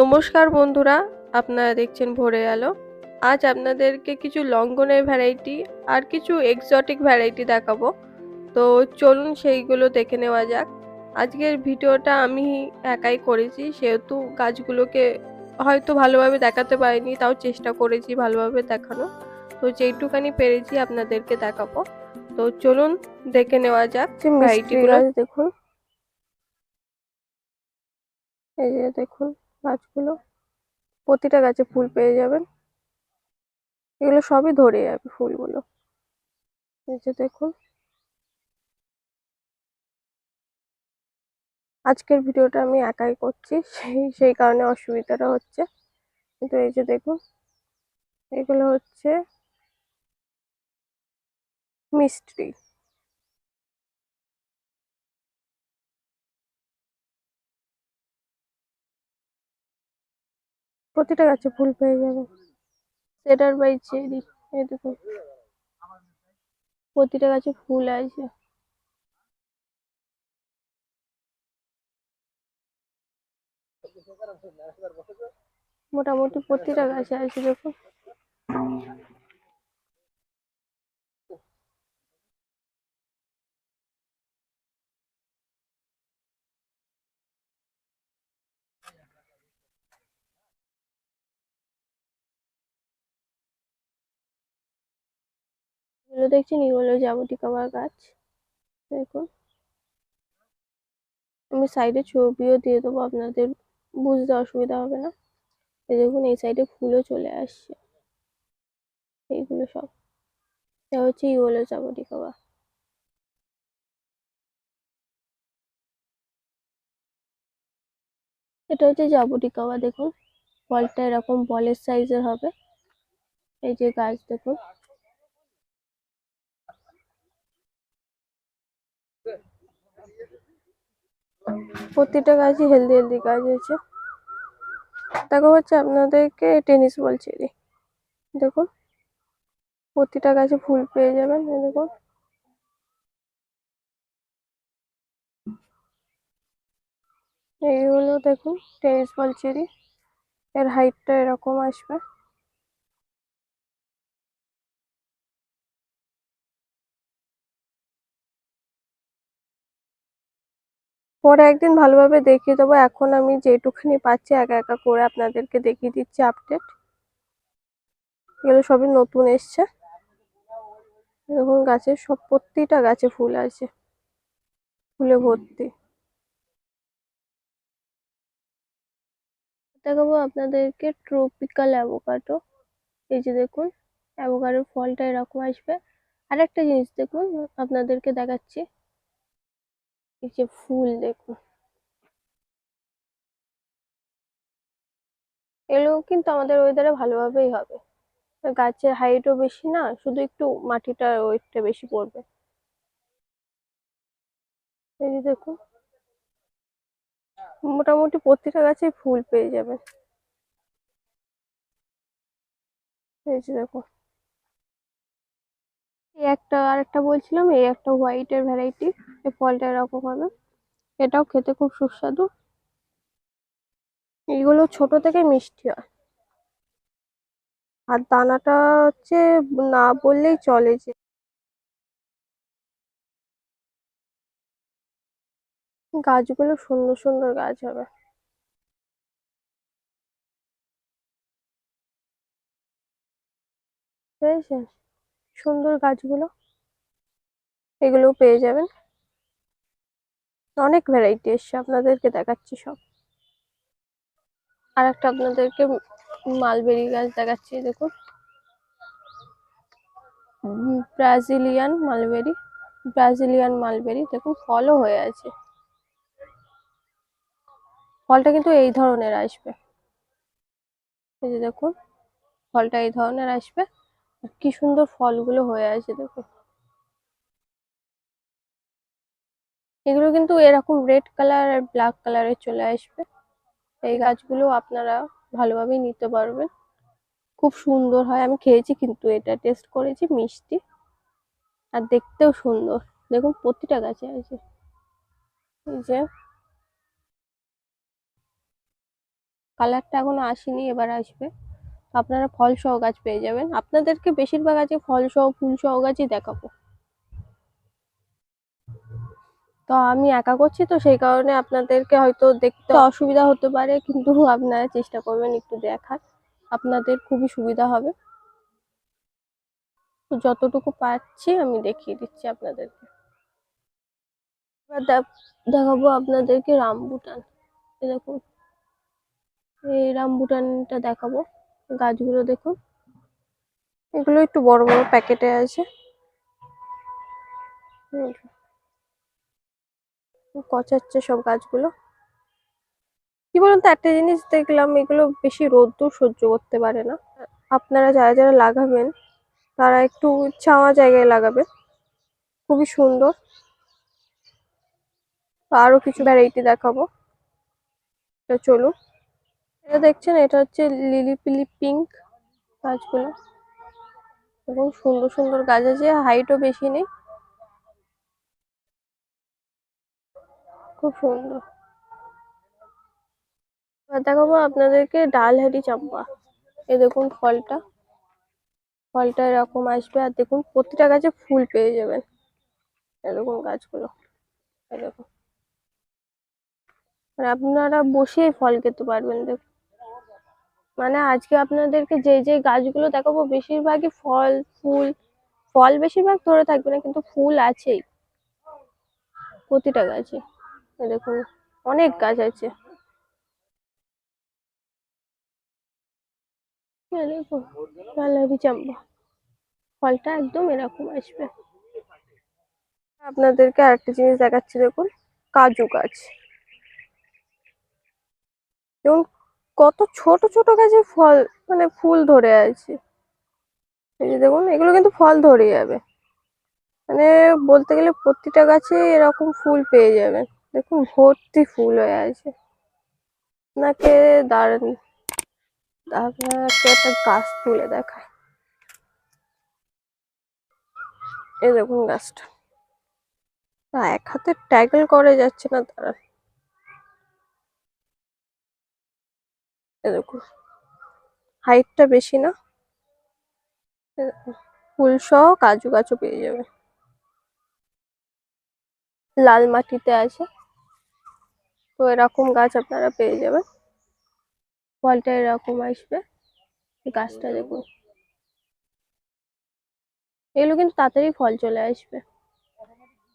নমস্কার বন্ধুরা আপনারা দেখছেন ভরে আলো। আজ আপনাদেরকে কিছু লঙ্ঘনের ভ্যারাইটি আর কিছু এক্সটিক ভ্যারাইটি দেখাবো। তো চলুন সেইগুলো দেখে নেওয়া যাক। আজকের ভিডিওটা আমি একাই করেছি সেহেতু গাছগুলোকে হয়তো ভালোভাবে দেখাতে পারিনি তাও চেষ্টা করেছি ভালোভাবে দেখানো। তো যেইটুকানি পেরেছি আপনাদেরকে দেখাবো। তো চলুন দেখে নেওয়া যাক ভ্যারাইটিগুলো দেখুন। এই যে দেখুন। গাছগুলো, প্রতিটা গাছে ফুল পেয়ে যাবেন। এগুলো সবই ধরে যাবে ফুলগুলো। এই যে দেখুন। আজকের ভিডিওটা আমি একাই করছি, সেই সেই কারণে অসুবিধাটা হচ্ছে। কিন্তু এই যে দেখুন, এগুলো হচ্ছে মিষ্টি প্রতিটা গাছে ফুল পেয়ে যাবে। সেটার বাই চেরি, এই দেখুন প্রতিটা গাছে ফুল আছে। মোটামুটি প্রতিটা গাছে আছে দেখুন এগুলো দেখছেন এগুলো জাবটিকাবার গাছ। দেখুন। আমি সাইডে ছবিও দিয়ে দেবো, আপনাদের বুঝতে অসুবিধা হবে না। এই দেখুন, এই সাইডে ফুলও চলে আসছে। এইগুলো সব। এটা হচ্ছে ইউলো জাবটিকাবা এটা হচ্ছে জাবটিকাবা দেখুন। ফলটা এরকম বলের সাইজের হবে। এই যে গাছ, দেখুন। প্রতিটা গাছই হেলদি হেলদি গাছ আছে দেখো হচ্ছে আপনাদেরকে টেনিস বল চেরি দেখুন, প্রতিটা গাছে ফুল পেয়ে যাবেন, এই দেখুন। এইগুলো দেখুন টেনিস বল চেরি এর হাইটটা এরকম আসবে। পরে একদিন ভালোভাবে দেখিয়ে দেবো। এখন আমি যেটুখানি পাচ্ছি একা একা করে আপনাদেরকে দেখিয়ে দিচ্ছি আপডেট এগুলো সবই নতুন এসছে। এরকম গাছে সব প্রতিটা গাছে ফুল আছে। ফুলে ভর্তি। দেখাবো আপনাদেরকে ট্রপিক্যাল অ্যাভোকাডো এই যে দেখুন অ্যাভোকাডোর ফলটা এরকম আসবে। আর একটা জিনিস দেখুন, আপনাদেরকে দেখাচ্ছি। এই যে ফুল দেখুন এগুলো কিন্তু আমাদের ওয়েদারে ভালোভাবেই হবে। গাছের হাইটও বেশি না, শুধু একটু মাটিটার ওয়েটটা বেশি পড়বে। এই যে দেখুন মোটামুটি প্রতিটা গাছে ফুল পেয়ে যাবে। এই যে দেখো। এই একটা আর একটা বলছিলাম, এই একটা হোয়াইটের ভ্যারাইটি এই ফলটা এরকম হবে। এটাও খেতে খুব সুস্বাদু। এইগুলো ছোট থেকে মিষ্টি হয়। আর দানাটা হচ্ছে না বললেই চলে যে। গাছগুলো সুন্দর সুন্দর গাছ হবে। পেয়েছেন সুন্দর গাছগুলো, এগুলোও পেয়ে যাবেন। অনেক ভ্যারাইটি এসছে, আপনাদেরকে দেখাচ্ছি সব। আর একটা আপনাদেরকে মালবেরি গাছ দেখাচ্ছি, দেখুন। ব্রাজিলিয়ান মালবেরি ব্রাজিলিয়ান মালবেরি দেখুন, ফলও হয়ে আছে। ফলটা কিন্তু এই ধরনের আসবে। এই যে দেখুন, ফলটা এই ধরনের আসবে। কি সুন্দর ফলগুলো হয়ে আছে দেখুন এগুলো কিন্তু এরকম রেড কালার আর ব্ল্যাক কালারের চলে আসবে। এই গাছগুলো আপনারা ভালোভাবেই নিতে পারবেন। খুব সুন্দর হয়। আমি খেয়েছি কিন্তু এটা টেস্ট করেছি, মিষ্টি। আর দেখতেও সুন্দর। দেখুন, প্রতিটা গাছে আছে। এই যে। কালারটা এখনও আসেনি, এবার আসবে। আপনারা ফল সহ গাছ পেয়ে যাবেন। আপনাদেরকে বেশিরভাগ আছে ফল সহ ফুল সহ গাছই দেখাবো। তো আমি একা করছি তো সেই কারণে আপনাদেরকে হয়তো দেখতে অসুবিধা হতে পারে কিন্তু আপনারা চেষ্টা করবেন একটু দেখার। আপনাদের খুবই সুবিধা হবে। তো যতটুকু পাচ্ছি আমি দেখিয়ে দিচ্ছি আপনাদেরকে। এবার দেখাবো আপনাদেরকে রামবুটান। এই দেখুন এই রামবুটানটা দেখাবো। গাছগুলো দেখুন। এগুলো একটু বড় বড় প্যাকেটে আছে। হুম। গচাচ্ছে সব গাছগুলো। কি বলুন তো, একটা জিনিস দেখলাম, এগুলো বেশি রোদ্দুর সহ্য করতে পারে না। আপনারা যারা যারা লাগাবেন, তারা একটু ছাওয়া জায়গায় লাগাবেন। খুবই সুন্দর। আরও কিছু ভ্যারাইটি দেখাবো। চলুন। এটা দেখছেন? এটা হচ্ছে লিলি পিলি পিঙ্ক গাছগুলো। এবং সুন্দর সুন্দর গাছ আছে হাইটও বেশি নেই। খুব সুন্দর। দেখাবো আপনাদেরকে ডালহারি চাম্পা। এ দেখুন ফলটা। ফলটা এরকম আসবে আর দেখুন প্রতিটা গাছে ফুল পেয়ে যাবেন। এরকম গাছগুলো। দেখুন। মানে আপনারা বসেই ফল খেতে পারবেন, দেখুন। মানে আজকে আপনাদেরকে যে যে গাছগুলো দেখাবো, বেশিরভাগই ফল, ফুল, ফল বেশিরভাগ ধরে থাকবে না, কিন্তু ফুল আছেই। প্রতিটা গাছে। দেখুন, অনেক গাছ আছে। ফলটা একদম এরকম আসবে। আপনাদেরকে আরেকটা জিনিস দেখাচ্ছি, দেখুন, কাজু গাছ। দেখুন কত ছোট ছোট গাছে ফল মানে ফুল ধরে আছে। এই যে দেখুন, এগুলো কিন্তু ফল ধরে যাবে। মানে বলতে গেলে প্রতিটা গাছে এরকম ফুল পেয়ে যাবে দেখুন, ভর্তি ফুল হয়ে আছে। আপনাকে দাঁড়ান আপনাকে একটা গাছ তুলে দেখায় এই দেখুন গাছটা। এক হাতে ট্যাগল করে যাচ্ছে না তারা। দেখুন হাইটটা বেশি না। ফুল সহ কাজু গাছও পেয়ে যাবে। লাল মাটিতে আছে। তো এরকম গাছ আপনারা পেয়ে যাবেন। ফলটা এরকম আসবে। গাছটা দেখুন। এগুলো কিন্তু তাড়াতাড়ি ফল চলে আসবে।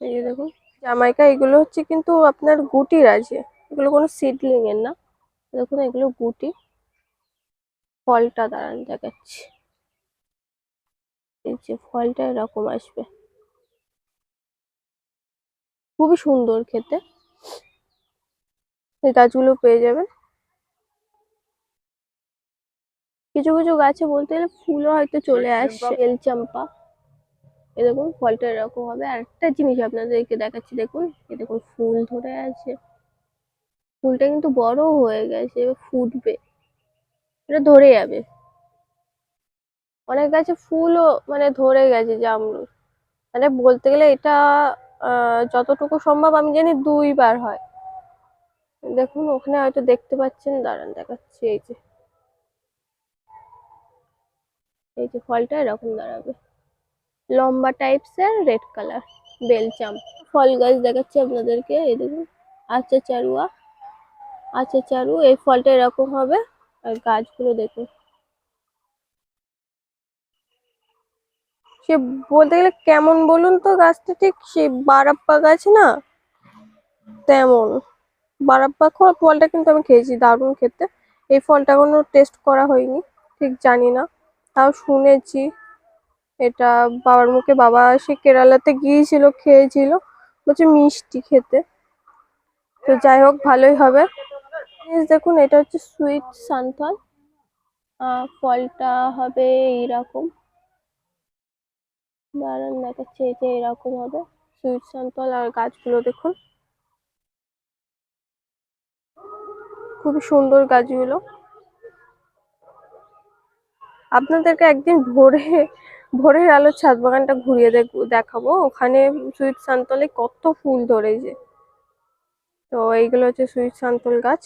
এই যে দেখুন। জামাইকা, এগুলো হচ্ছে কিন্তু আপনার গুটির আছে। এগুলো কোনো সিডলিং এর না। দেখুন এগুলো গুটি। ফলটা দাঁড়ান দেখাচ্ছি। এই যে ফলটা এরকম আসবে। খুবই সুন্দর খেতে। এই গাছগুলো পেয়ে যাবেন। কিছু কিছু গাছে বলতে গেলে ফুলও হয়তো চলে আসছে বেল চাম্পা দেখুন ফলটা এরকম হবে। আর একটা জিনিস আপনাদেরকে দেখাচ্ছি দেখুন। এই দেখুন ফুল ধরে আছে। ফুলটা কিন্তু বড় হয়ে গেছে, এবার ফুটবে। এটা ধরে যাবে। অনেক গাছে ফুলও মানে ধরে গেছে জামরুল। মানে বলতে গেলে এটা যতটুকু সম্ভব আমি জানি দুইবার হয়। দেখুন, ওখানে হয়তো দেখতে পাচ্ছেন, দাঁড়ান দেখাচ্ছি এই যে। এই যে ফলটা এরকম দাঁড়াবে। লম্বা টাইপস এর রেড কালার বেলচাম। ফল গাছ দেখাচ্ছি আপনাদেরকে, এই দেখুন আচ্ছা চারুয়া। আচ্ছা চারু এই ফলটা এরকম হবে। আর গাছগুলো দেখুন সে বলতে গেলে কেমন বলুন তো গাছটা? ঠিক সে বারাপ্পা গাছ না? তেমন। বারাপ্পা ফলটা কিন্তু আমি খেয়েছি দারুণ খেতে। এই ফলটা কোনো টেস্ট করা হয়নি। ঠিক জানি না। তাও শুনেছি। এটা বাবার মুখে বাবা সে কেরালাতে গিয়েছিল, খেয়েছিল। বলছে মিষ্টি খেতে। তো যাই হোক, ভালোই হবে। দেখুন, এটা হচ্ছে সুইট সান্থাল ফলটা হবে এইরকম। দাঁড়ান দেখাচ্ছে এটা এরকম হবে সুইট সান্থাল আর গাছগুলো দেখুন। খুবই সুন্দর গাছগুলো। আপনাদেরকে একদিন ভোরে, ভোরের আলো ছাদ বাগানটা ঘুরিয়ে দেখ- দেখাবো। ওখানে সুইট সান্তলে কত ফুল ধরেছে। তো এইগুলো হচ্ছে সুইট সান্তল গাছ।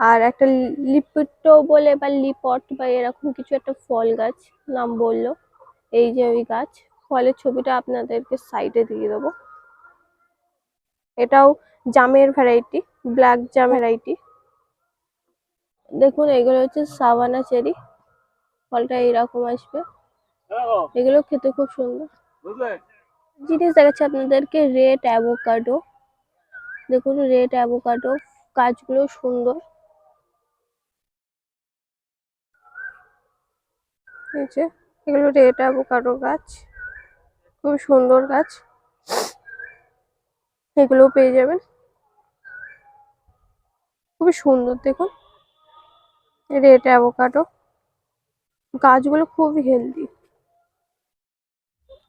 আর একটা লিপিটো বলে বা লিপট বা এরকম কিছু একটা ফল গাছ, নাম বলল। এই যে ওই গাছ, ফলের ছবিটা আপনাদেরকে সাইডে দিয়ে দেবো। এটাও জামের ভ্যারাইটি ব্ল্যাক জাম ভ্যারাইটি দেখুন, এগুলো হচ্ছে সাবানা চেরি ফলটা এইরকম আসবে। এগুলো খেতে খুব সুন্দর। জিনিস দেখাচ্ছে আপনাদেরকে রেড অ্যাভোকাডো দেখুন রেড অ্যাভোকাডো গাছগুলো সুন্দর। এই যে, এগুলো রেড অ্যাভোকাডো গাছ। খুব সুন্দর গাছ। এগুলোও পেয়ে যাবেন। খুবই সুন্দর, দেখুন। রেড অ্যাভোকাডো গাছগুলো খুবই হেলদি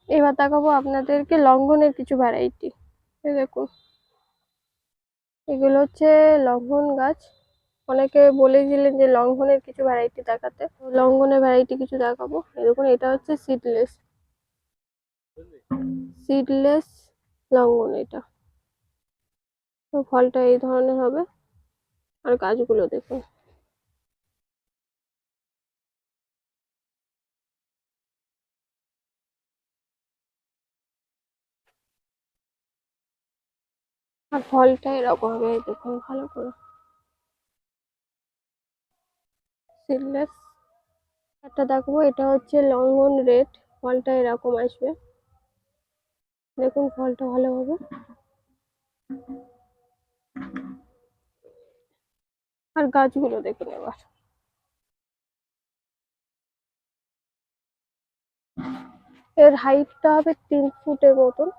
এবার দেখাবো আপনাদেরকে লঙ্ঘনের কিছু ভ্যারাইটি দেখুন। এগুলো হচ্ছে লঙ্ঘন গাছ। অনেকে বলেছিলেন যে লঙ্ঘনের কিছু ভ্যারাইটি দেখাতে। লঙ্ঘনের ভ্যারাইটি কিছু দেখাবো। দেখুন, এটা হচ্ছে সিডলেস সিডলেস লঙ্ঘন এটা। তো ফলটা এই ধরনের হবে। আর গাছগুলো দেখুন। আর ফলটা এরকম হবে দেখুন ভালো করে। সিডলেস একটা দেখব, এটা হচ্ছে লঙ্ঘন রেড ফলটা এরকম আসবে। দেখুন ফলটা ভালো হবে। আর গাছগুলো দেখুন এবার। এর হাইটটা হবে তিন ফুটের মতন।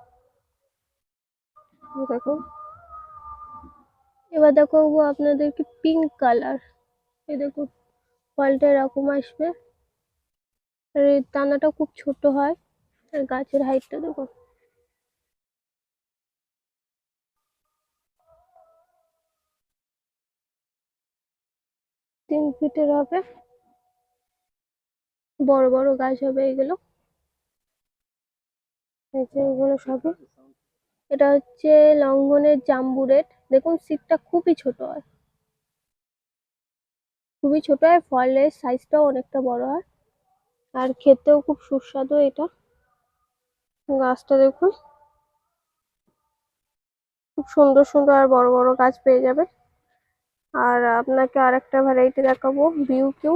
দেখুন। এবার দেখো আপনাদেরকে পিঙ্ক কালার এ দেখুন। ফলটা এরকম আসবে। আর এই দানাটা খুব ছোট হয়। আর গাছের হাইটটা দেখুন তিন ফিটের হবে। বড় বড় গাছ হবে এগুলো। এগুলো সবই। এটা হচ্ছে লঙ্ঘনের জাম্বু রেট দেখুন সিটটা খুবই ছোট হয়। খুবই ছোট আর ফলের সাইজটাও অনেকটা বড় হয় আর খেতেও খুব সুস্বাদু এটা। গাছটা দেখুন। খুব সুন্দর সুন্দর আর বড় বড় গাছ পেয়ে যাবে। আর আপনাকে আর একটা ভ্যারাইটি দেখাবো বিউ কিউ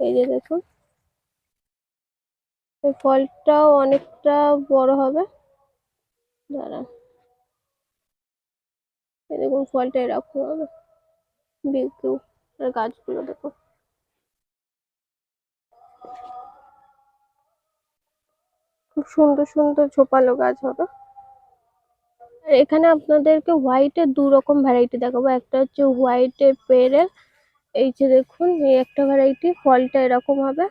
এই যে দেখুন। এই ফলটাও অনেকটা বড় হবে। দাঁড়ান। এই দেখুন, ফলটা এরকম হবে। বিউ কিউ গাছগুলো দেখুন খুব সুন্দর সুন্দর ঝোপালো গাছ হবে। এখানে আপনাদেরকে হোয়াইটের দু রকম ভ্যারাইটি দেখাবো। একটা হচ্ছে হোয়াইটের পেরের, এই যে দেখুন, এই একটা ভ্যারাইটি ফলটা এরকম হবে।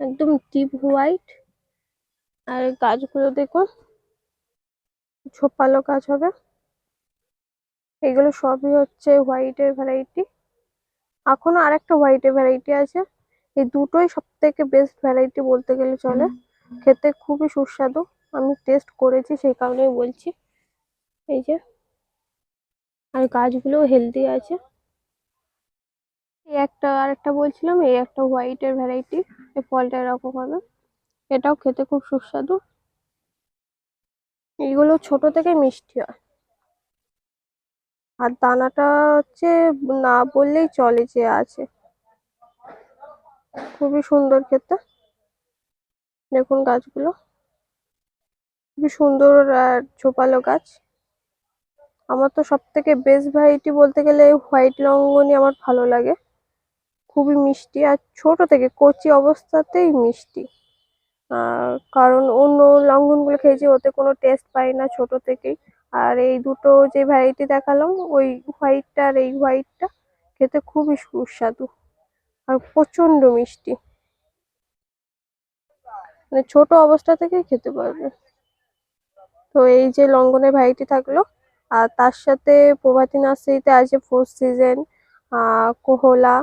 একদম ডিপ হোয়াইট আর গাছগুলো দেখুন, ঝোপালো গাছ হবে। এগুলো সবই হচ্ছে হোয়াইটের ভ্যারাইটি এখনও আর একটা হোয়াইটের ভ্যারাইটি আছে। এই দুটোই সব থেকে বেস্ট ভ্যারাইটি বলতে গেলে চলে। খেতে খুবই সুস্বাদু। আমি টেস্ট করেছি সেই কারণেই বলছি। এই যে। আর গাছগুলোও হেলদি আছে। এই একটা আর একটা বলছিলাম এই একটা হোয়াইটের ভ্যারাইটি এই ফলটা এরকম হবে। এটাও খেতে খুব সুস্বাদু। এইগুলো ছোট থেকে মিষ্টি হয়। আর দানাটা হচ্ছে না বললেই চলে যে আছে। খুবই সুন্দর খেতে। দেখুন গাছগুলো। খুবই সুন্দর আর ঝোপালো গাছ। আমার তো সব থেকে বেস্ট ভ্যারাইটি বলতে গেলে হোয়াইট লঙ্গনই আমার ভালো লাগে। খুবই মিষ্টি আর ছোট থেকে কচি অবস্থাতেই মিষ্টি। কারণ অন্য লঙ্ঘনগুলো খেয়েছি, ওতে কোনো টেস্ট পাই না ছোট থেকেই। আর এই দুটো যে ভ্যারাইটি দেখালাম, ওই হোয়াইটটা আর এই হোয়াইটটা খেতে খুবই সুস্বাদু আর প্রচণ্ড মিষ্টি। মানে ছোট অবস্থা থেকে খেতে পারবে। তো এই যে লঙ্ঘনের ভ্যারাইটি থাকল, আর তার সাথে প্রভাতী নার্সারিতে আছে ফোর সিজন কোহলা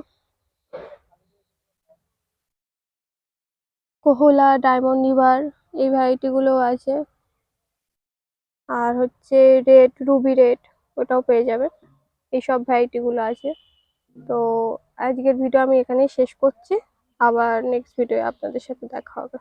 কোহলা ডায়মন্ড রিভার এই ভ্যারাইটিগুলো আছে। আর হচ্ছে রেড, রুবি রেড, ওটাও পেয়ে যাবেন এইসব ভ্যারাইটিগুলো আছে। তো আজকের ভিডিও আমি এখানেই শেষ করছি। আবার নেক্সট ভিডিও আপনাদের সাথে দেখা হবে।